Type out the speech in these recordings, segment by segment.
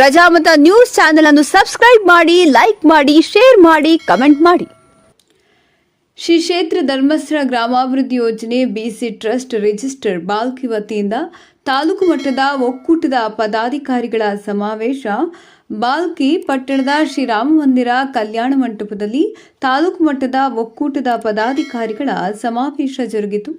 Prajamata news channel ಅನ್ನು subscribe ಮಾಡಿ, like ಮಾಡಿ, ಶೇರ್ ಮಾಡಿ, ಕಮೆಂಟ್ ಮಾಡಿ. ಶ್ರೀ ಕ್ಷೇತ್ರ ಧರ್ಮಸ್ಥಳ ಗ್ರಾಮಾಭಿವೃದ್ಧಿ ಯೋಜನೆ ಬಿಸಿ ಟ್ರಸ್ಟ್ ರಿಜಿಸ್ಟರ್ ಬಾಲ್ಕಿ ವತಿಯಿಂದ ತಾಲೂಕು ಮಟ್ಟದ ಒಕ್ಕೂಟದ ಪದಾಧಿಕಾರಿಗಳ ಸಮಾವೇಶ. ಬಾಲ್ಕಿ ಪಟ್ಟಣದ ಶ್ರೀರಾಮ ಮಂದಿರ ಕಲ್ಯಾಣ ಮಂಟಪದಲ್ಲಿ ತಾಲೂಕು ಮಟ್ಟದ ಒಕ್ಕೂಟದ ಪದಾಧಿಕಾರಿಗಳ ಸಮಾವೇಶ ಜರುಗಿತು.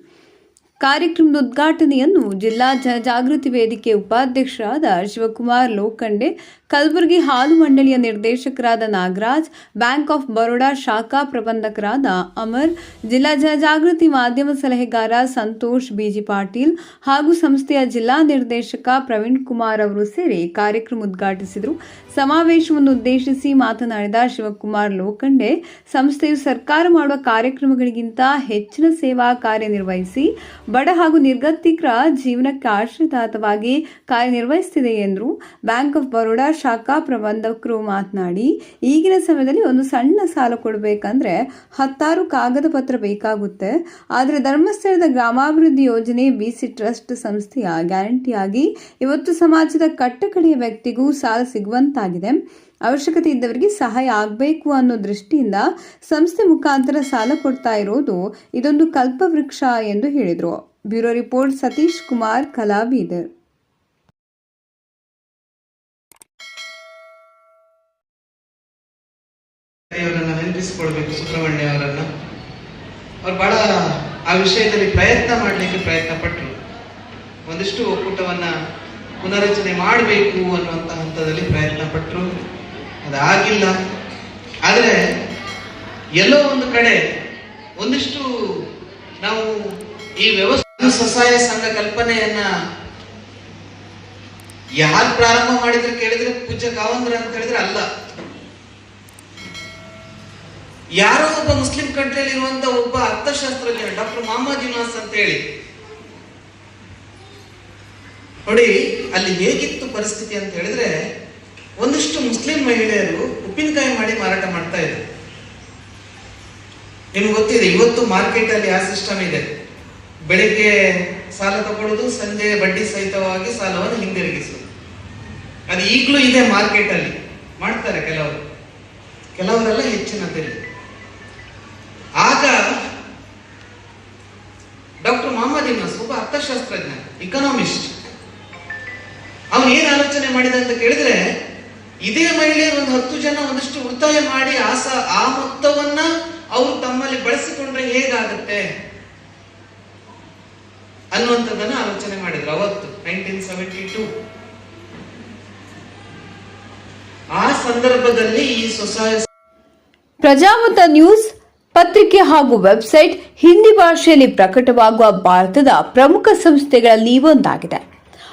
ಕಾರ್ಯಕ್ರಮದ ಉದ್ಘಾಟನೆಯನ್ನು ಜಿಲ್ಲಾ ಜನಜಾಗೃತಿ ವೇದಿಕೆ ಉಪಾಧ್ಯಕ್ಷರಾದ ಶಿವಕುಮಾರ್ ಲೋಖಂಡೆ, ಕಲಬುರಗಿ ಹಾಲು ಮಂಡಳಿಯ ನಿರ್ದೇಶಕರಾದ ನಾಗರಾಜ್, ಬ್ಯಾಂಕ್ ಆಫ್ ಬರೋಡಾ ಶಾಖಾ ಪ್ರಬಂಧಕರಾದ ಅಮರ್, ಜಿಲ್ಲಾ ಜನಜಾಗೃತಿ ಮಾಧ್ಯಮ ಸಲಹೆಗಾರ ಸಂತೋಷ್ ಬಿಜಿ ಪಾಟೀಲ್ ಹಾಗೂ ಸಂಸ್ಥೆಯ ಜಿಲ್ಲಾ ನಿರ್ದೇಶಕ ಪ್ರವೀಣ್ ಕುಮಾರ್ ಅವರು ಸೇರಿ ಕಾರ್ಯಕ್ರಮ ಉದ್ಘಾಟಿಸಿದರು. ಸಮಾವೇಶವನ್ನು ಉದ್ದೇಶಿಸಿ ಮಾತನಾಡಿದ ಶಿವಕುಮಾರ್ ಲೋಖಂಡೆ, ಸಂಸ್ಥೆಯು ಸರ್ಕಾರ ಮಾಡುವ ಕಾರ್ಯಕ್ರಮಗಳಿಗಿಂತ ಹೆಚ್ಚಿನ ಸೇವಾ ಕಾರ್ಯನಿರ್ವಹಿಸಿ ಬಡ ಹಾಗೂ ನಿರ್ಗತಿಕರ ಜೀವನಕ್ಕೆ ಆಶ್ರಯದಾತವಾಗಿ ಕಾರ್ಯನಿರ್ವಹಿಸುತ್ತಿದೆ ಎಂದರು. ಬ್ಯಾಂಕ್ ಆಫ್ ಬರೋಡಾ ಶಾಖಾ ಪ್ರಬಂಧಕರು ಮಾತನಾಡಿ, ಈಗಿನ ಸಮಯದಲ್ಲಿ ಒಂದು ಸಣ್ಣ ಸಾಲ ಕೊಡಬೇಕಂದ್ರೆ ಹತ್ತಾರು ಕಾಗದ ಪತ್ರ ಬೇಕಾಗುತ್ತೆ. ಆದರೆ ಧರ್ಮಸ್ಥಳದ ಗ್ರಾಮಾಭಿವೃದ್ಧಿ ಯೋಜನೆ ಬಿಸಿ ಟ್ರಸ್ಟ್ ಸಂಸ್ಥೆಯ ಗ್ಯಾರಂಟಿಯಾಗಿ ಇವತ್ತು ಸಮಾಜದ ಕಟ್ಟಕಡೆಯ ವ್ಯಕ್ತಿಗೂ ಸಾಲ ಸಿಗುವಂತಾಗಿದೆ. ಅವಶ್ಯಕತೆ ಇದ್ದವರಿಗೆ ಸಹಾಯ ಆಗಬೇಕು ಅನ್ನೋ ದೃಷ್ಟಿಯಿಂದ ಸಂಸ್ಥೆ ಮುಖಾಂತರ ಸಾಲ ಕೊಡ್ತಾ ಇರೋದು ಇದೊಂದು ಕಲ್ಪವೃಕ್ಷ ಎಂದು ಹೇಳಿದರು. ಬ್ಯೂರೋ ರಿಪೋರ್ಟ್ ಸತೀಶ್ ಕುಮಾರ್ ಕಲಾಬೀದರ್ ಅವರನ್ನ ನೆನಪಿಸಿಕೊಳ್ಬೇಕು, ಸುಬ್ರಹ್ಮಣ್ಯ ಅವರನ್ನ. ಅವ್ರು ಬಹಳ ಆ ವಿಷಯದಲ್ಲಿ ಪ್ರಯತ್ನ ಮಾಡಲಿಕ್ಕೆ ಪ್ರಯತ್ನ ಪಟ್ಟರು ಒಂದಿಷ್ಟು ಒಕ್ಕೂಟವನ್ನ ಪುನರಚನೆ ಮಾಡಬೇಕು ಅನ್ನುವಂತ ಹಂತದಲ್ಲಿ ಪ್ರಯತ್ನ ಪಟ್ಟರು ಅದಾಗಿಲ್ಲ ಆದರೆ ಎಲ್ಲೋ ಒಂದು ಕಡೆ ಒಂದಿಷ್ಟು ನಾವು ಈ ವ್ಯವಸ್ಥೆ ಸ್ವಸಹಾಯ ಸಂಘ ಕಲ್ಪನೆಯನ್ನ ಯಾರು ಪ್ರಾರಂಭ ಮಾಡಿದ್ರೆ ಕೇಳಿದ್ರೆ ಪೂಜ್ಯ ಕಾವಂದ್ರ ಅಂತ ಹೇಳಿದ್ರೆ ಅಲ್ಲ. ಯಾರೋ ಒಬ್ಬ ಮುಸ್ಲಿಂ ಕಂಟ್ರಿಯಲ್ಲಿ ಇರುವಂತ ಒಬ್ಬ ಅರ್ಥಶಾಸ್ತ್ರಜ್ಞ ಡಾಕ್ಟರ್ ಮೊಹಮ್ಮದ್ ಯುನಾಸ್ ಅಂತ ಹೇಳಿ. ನೋಡಿ ಅಲ್ಲಿ ಹೇಗಿತ್ತು ಪರಿಸ್ಥಿತಿ ಅಂತ ಹೇಳಿದ್ರೆ ಒಂದಿಷ್ಟು ಮುಸ್ಲಿಂ ಮಹಿಳೆಯರು ಉಪ್ಪಿನಕಾಯಿ ಮಾಡಿ ಮಾರಾಟ ಮಾಡ್ತಾ ಇದ್ರು. ನಿಮ್ಗೆ ಗೊತ್ತಿದೆ, ಇವತ್ತು ಮಾರ್ಕೆಟ್ ಅಲ್ಲಿ ಆ ಸಿಸ್ಟಮ್ ಇದೆ? ಬೆಳಿಗ್ಗೆ ಸಾಲ ತಗೊಳ್ಳೋದು ಸಂಜೆ ಬಡ್ಡಿ ಸಹಿತವಾಗಿ ಸಾಲವನ್ನು ಹಿಂದಿರುಗಿಸೋದು ಅದು ಈಗಲೂ ಇದೆ ಮಾರ್ಕೆಟ್ ಅಲ್ಲಿ ಮಾಡ್ತಾರೆ ಕೆಲವರು. ಕೆಲವರೆಲ್ಲ ಹೆಚ್ಚಿನದಿಲ್ಲ ಆಗ ಡಾಕ್ಟರ್ ಮೊಹಮ್ಮದ್ ಇನ್ನಾಸ್ ಒಬ್ಬ ಅರ್ಥಶಾಸ್ತ್ರಜ್ಞ ಇಕನಾಮಿಸ್ಟ್ ಅವನು ಏನ್ ಆಲೋಚನೆ ಮಾಡಿದ ಅಂತ ಕೇಳಿದ್ರೆ ಇದೇ ಮಹಿಳೆಯರು ಒಂದು ಹತ್ತು ಜನ ಒಂದಷ್ಟು ಉಳಿತಾಯ ಮಾಡಿ ಆ ಆ ಮೊತ್ತವನ್ನ ಅವರು ತಮ್ಮಲ್ಲಿ ಬಳಸಿಕೊಂಡ್ರೆ ಹೇಗಾಗುತ್ತೆ? ಅನ್ನುವಂಥದ್ದನ್ನ ಆಲೋಚನೆ ಮಾಡಿದ್ರು ಅವತ್ತು ನೈನ್ಟೀನ್ ಸೆವೆಂಟಿ ಟೂ ಆ ಸಂದರ್ಭದಲ್ಲಿ ಈ ಸ್ವಸಹಾಯ ಪ್ರಜಾಮತ ನ್ಯೂಸ್ ಪತ್ರಿಕೆ ಹಾಗೂ ವೆಬ್ಸೈಟ್ ಹಿಂದಿ ಭಾಷೆಯಲ್ಲಿ ಪ್ರಕಟವಾಗುವ ಭಾರತದ ಪ್ರಮುಖ ಸಂಸ್ಥೆಗಳಲ್ಲಿ ಒಂದಾಗಿದೆ.